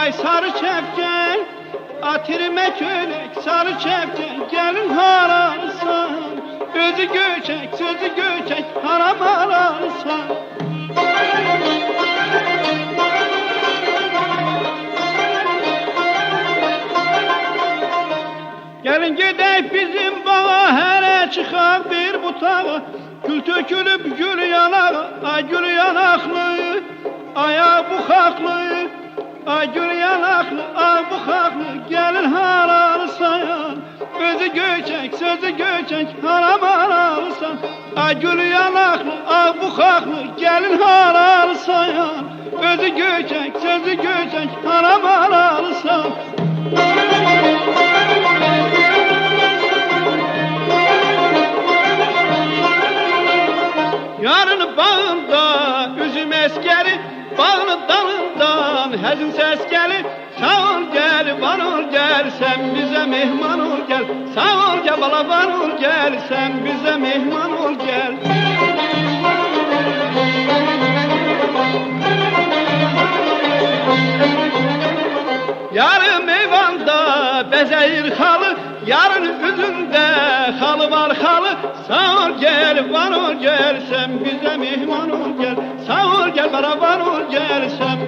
Vay sarı çepken Atirime kölek sarı çepken Gelin hararsan Özü göçek sözü göçek Haram ararsan Gelin gidek bizim bağa Hele çıkan bir butağa Gül tökülüp gül yanağı Ay gül yanaklı Gül yanaklı Ay bu haklı Gelin harar sayan. Özü göçek sözü göçek Haram ararsan Ay gül yanaklı Ay bu haklı Gelin harar sayan. Özü göçek sözü göçek Haram ararsan Yarın üzüm eskeri Bağın dalından hezin ses gelir Sağ ol gel var ol gel sen bize mehman ol gel. Sağ ol gel bala var ol gel sen bize mehman ol gel. Yarın meyvanda bezeyir halı Yarın üzümde halı var halı Sağ ol gel var ol gel sen bize mihman ol gel Sağ